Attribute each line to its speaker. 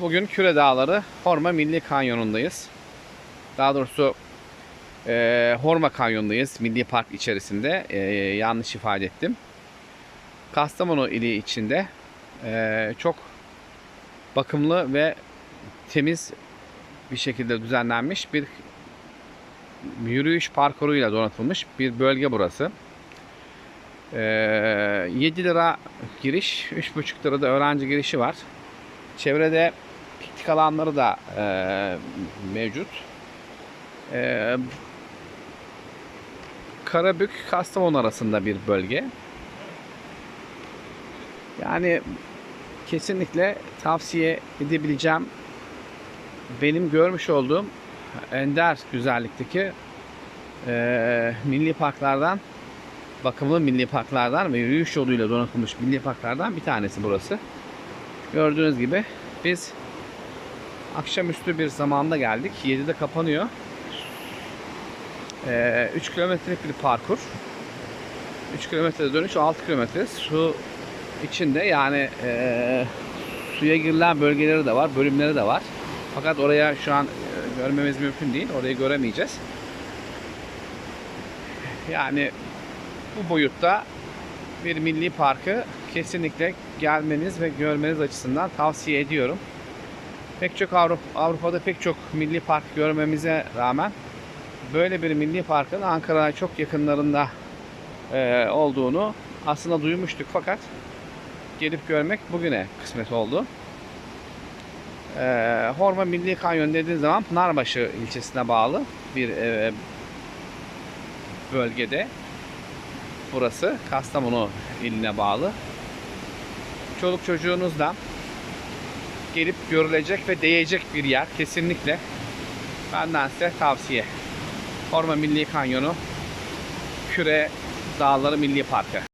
Speaker 1: Bugün Küre Dağları Horma Milli Kanyonu'ndayız. Daha doğrusu e, Horma Kanyonu'ndayız. Milli Park içerisinde. E, yanlış ifade ettim. Kastamonu ili içinde e, çok bakımlı ve temiz bir şekilde düzenlenmiş bir yürüyüş parkuruyla donatılmış bir bölge burası. E, 7 lira giriş, 3,5 lira da öğrenci girişi var. Çevrede piknik alanları da e, mevcut. E, Karabük Kastamonu arasında bir bölge. Yani kesinlikle tavsiye edebileceğim benim görmüş olduğum ender güzellikteki e, milli parklardan bakımlı milli parklardan ve yürüyüş yoluyla donatılmış milli parklardan bir tanesi burası. Gördüğünüz gibi biz akşamüstü bir zamanda geldik. 7'de kapanıyor. Ee, 3 kilometrelik bir parkur. 3 kilometre dönüş 6 kilometre. Su içinde yani e, suya girilen bölgeleri de var, bölümleri de var. Fakat oraya şu an e, görmemiz mümkün değil. Orayı göremeyeceğiz. Yani bu boyutta bir milli parkı kesinlikle gelmeniz ve görmeniz açısından tavsiye ediyorum. Pek çok Avrupa, Avrupa'da pek çok milli park görmemize rağmen böyle bir milli parkın Ankara'ya çok yakınlarında e, olduğunu aslında duymuştuk fakat gelip görmek bugüne kısmet oldu. E, Horma Milli Kanyon dediğiniz zaman Pınarbaşı ilçesine bağlı bir e, bölgede burası Kastamonu iline bağlı. Çoluk çocuğunuzla gelip görülecek ve değecek bir yer kesinlikle. Benden size tavsiye. Orman Milli Kanyonu Küre Dağları Milli Parkı.